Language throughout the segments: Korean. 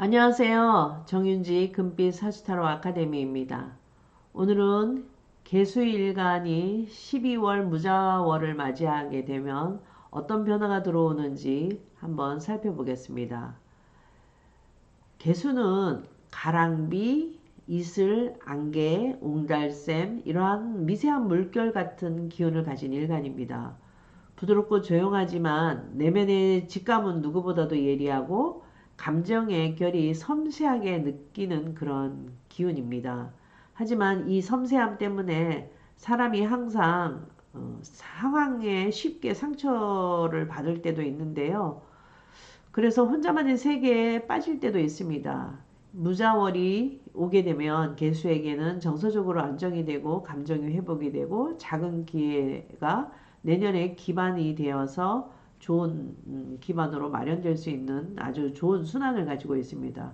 안녕하세요. 정윤지 금빛 사주타로 아카데미입니다. 오늘은 개수일간이 12월 무자월을 맞이하게 되면 어떤 변화가 들어오는지 한번 살펴보겠습니다. 개수는 가랑비, 이슬, 안개, 옹달샘 이러한 미세한 물결 같은 기운을 가진 일간입니다. 부드럽고 조용하지만 내면의 직감은 누구보다도 예리하고 감정의 결이 섬세하게 느끼는 그런 기운입니다. 하지만 이 섬세함 때문에 사람이 항상 어, 상황에 쉽게 상처를 받을 때도 있는데요. 그래서 혼자만의 세계에 빠질 때도 있습니다. 무자월이 오게 되면 개수에게는 정서적으로 안정이 되고 감정이 회복이 되고 작은 기회가 내년에 기반이 되어서 좋은 음, 기반으로 마련될 수 있는 아주 좋은 순환을 가지고 있습니다.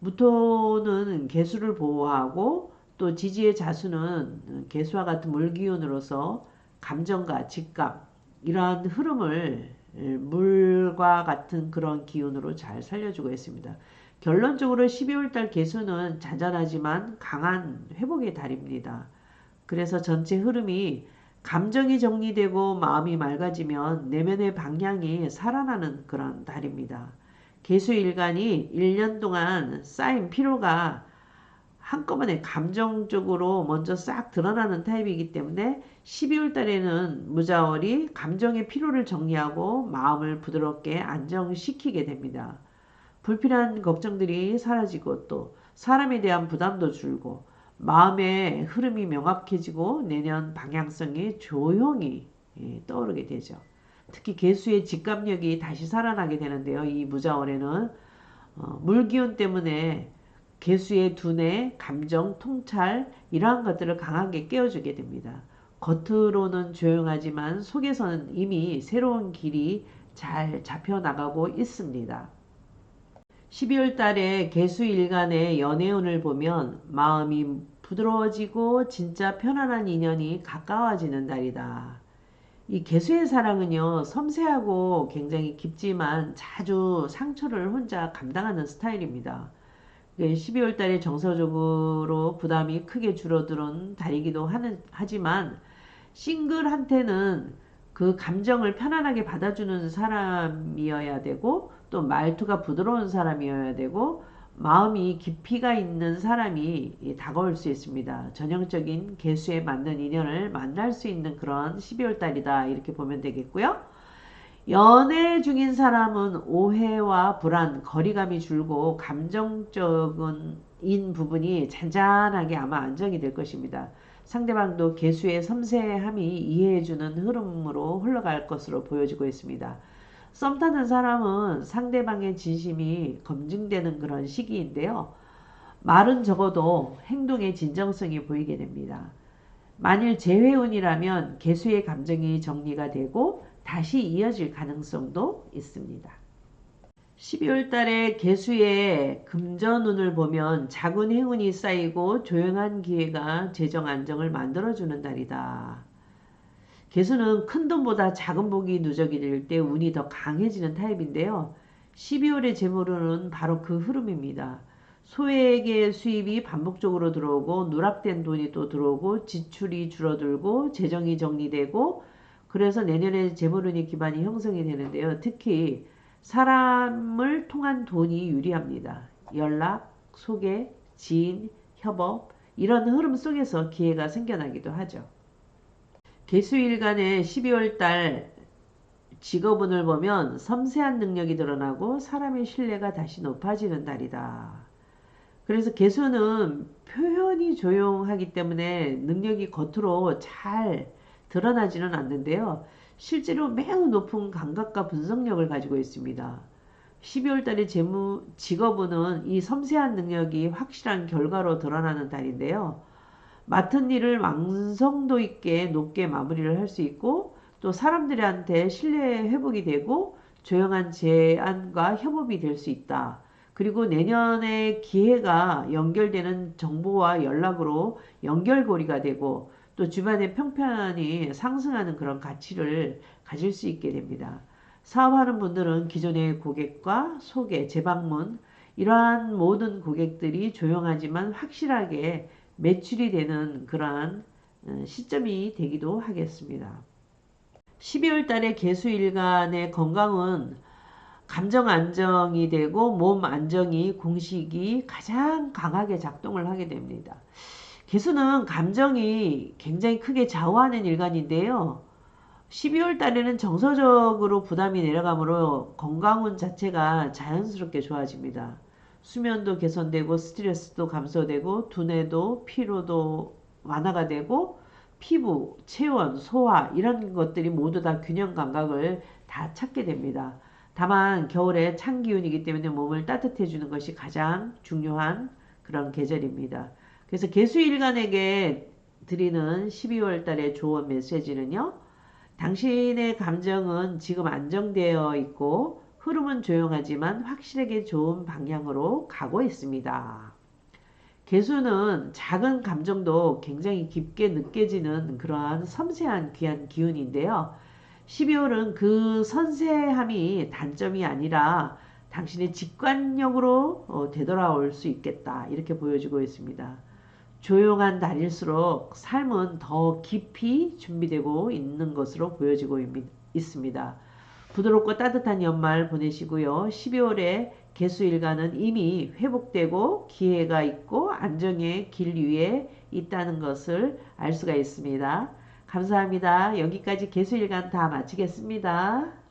무토는 개수를 보호하고 또 지지의 자수는 개수와 같은 물기운으로서 감정과 직감 이러한 흐름을 물과 같은 그런 기운으로 잘 살려주고 있습니다. 결론적으로 12월달 개수는 잔잔하지만 강한 회복의 달입니다. 그래서 전체 흐름이 감정이 정리되고 마음이 맑아지면 내면의 방향이 살아나는 그런 달입니다. 개수일간이 1년 동안 쌓인 피로가 한꺼번에 감정적으로 먼저 싹 드러나는 타입이기 때문에 12월 달에는 무자월이 감정의 피로를 정리하고 마음을 부드럽게 안정시키게 됩니다. 불필요한 걱정들이 사라지고 또 사람에 대한 부담도 줄고 마음의 흐름이 명확해지고 내년 방향성이 조용히 예, 떠오르게 되죠. 특히 개수의 직감력이 다시 살아나게 되는데요. 이 무자월에는 어, 물기운 때문에 개수의 두뇌, 감정, 통찰 이러한 것들을 강하게 깨워주게 됩니다. 겉으로는 조용하지만 속에서는 이미 새로운 길이 잘 잡혀나가고 있습니다. 12월 달에 개수일간의 연애운을 보면 마음이 부드러워지고 진짜 편안한 인연이 가까워지는 달이다. 이 개수의 사랑은요, 섬세하고 굉장히 깊지만 자주 상처를 혼자 감당하는 스타일입니다. 12월 달에 정서적으로 부담이 크게 줄어드는 달이기도 하는, 하지만 싱글한테는 그 감정을 편안하게 받아주는 사람이어야 되고 또 말투가 부드러운 사람이어야 되고 마음이 깊이가 있는 사람이 다가올 수 있습니다. 전형적인 개수에 맞는 인연을 만날 수 있는 그런 12월 달이다 이렇게 보면 되겠고요. 연애 중인 사람은 오해와 불안, 거리감이 줄고 감정적인 부분이 잔잔하게 아마 안정이 될 것입니다. 상대방도 개수의 섬세함이 이해해주는 흐름으로 흘러갈 것으로 보여지고 있습니다. 썸 타는 사람은 상대방의 진심이 검증되는 그런 시기인데요. 말은 적어도 행동의 진정성이 보이게 됩니다. 만일 재회운이라면 개수의 감정이 정리가 되고 다시 이어질 가능성도 있습니다. 12월 달에 개수의 금전운을 보면 작은 행운이 쌓이고 조용한 기회가 재정 안정을 만들어주는 달이다. 개수는 큰 돈보다 작은 복이 누적이 될 때 운이 더 강해지는 타입인데요. 12월의 재물운은 바로 그 흐름입니다. 소액의 수입이 반복적으로 들어오고 누락된 돈이 또 들어오고 지출이 줄어들고 재정이 정리되고 그래서 내년에 재물운이 기반이 형성이 되는데요. 특히 사람을 통한 돈이 유리합니다. 연락, 소개, 지인, 협업 이런 흐름 속에서 기회가 생겨나기도 하죠. 개수일간의 12월 달 직업운을 보면 섬세한 능력이 드러나고 사람의 신뢰가 다시 높아지는 달이다. 그래서 개수는 표현이 조용하기 때문에 능력이 겉으로 잘 드러나지는 않는데요. 실제로 매우 높은 감각과 분석력을 가지고 있습니다. 12월 달의 재무 직업운은 이 섬세한 능력이 확실한 결과로 드러나는 달인데요. 맡은 일을 완성도 있게 높게 마무리를 할 수 있고 또 사람들한테 신뢰 회복이 되고 조용한 제안과 협업이 될 수 있다. 그리고 내년에 기회가 연결되는 정보와 연락으로 연결고리가 되고 또 주변의 평판이 상승하는 그런 가치를 가질 수 있게 됩니다. 사업하는 분들은 기존의 고객과 소개, 재방문 이러한 모든 고객들이 조용하지만 확실하게 매출이 되는 그러한 어, 시점이 되기도 하겠습니다. 12월 달에 개수일간의 건강은 감정 안정이 되고 몸 안정이 공식이 가장 강하게 작동을 하게 됩니다. 개수는 감정이 굉장히 크게 좌우하는 일간인데요. 12월 달에는 정서적으로 부담이 내려가므로 건강운 자체가 자연스럽게 좋아집니다. 수면도 개선되고 스트레스도 감소되고 두뇌도 피로도 완화가 되고 피부, 체온, 소화 이런 것들이 모두 다 균형 감각을 다 찾게 됩니다. 다만 겨울에 찬 기운이기 때문에 몸을 따뜻해 주는 것이 가장 중요한 그런 계절입니다. 그래서 개수일간에게 드리는 12월 달의 좋은 메시지는요. 당신의 감정은 지금 안정되어 있고 흐름은 조용하지만 확실하게 좋은 방향으로 가고 있습니다. 개수는 작은 감정도 굉장히 깊게 느껴지는 그러한 섬세한 귀한 기운인데요. 12월은 그 선세함이 단점이 아니라 당신의 직관력으로 어, 되돌아올 수 있겠다. 이렇게 보여주고 있습니다. 조용한 달일수록 삶은 더 깊이 준비되고 있는 것으로 보여지고 있습니다. 부드럽고 따뜻한 연말 보내시고요. 12월에 개수일간은 이미 회복되고 기회가 있고 안정의 길 위에 있다는 것을 알 수가 있습니다. 감사합니다. 여기까지 개수일간 다 마치겠습니다.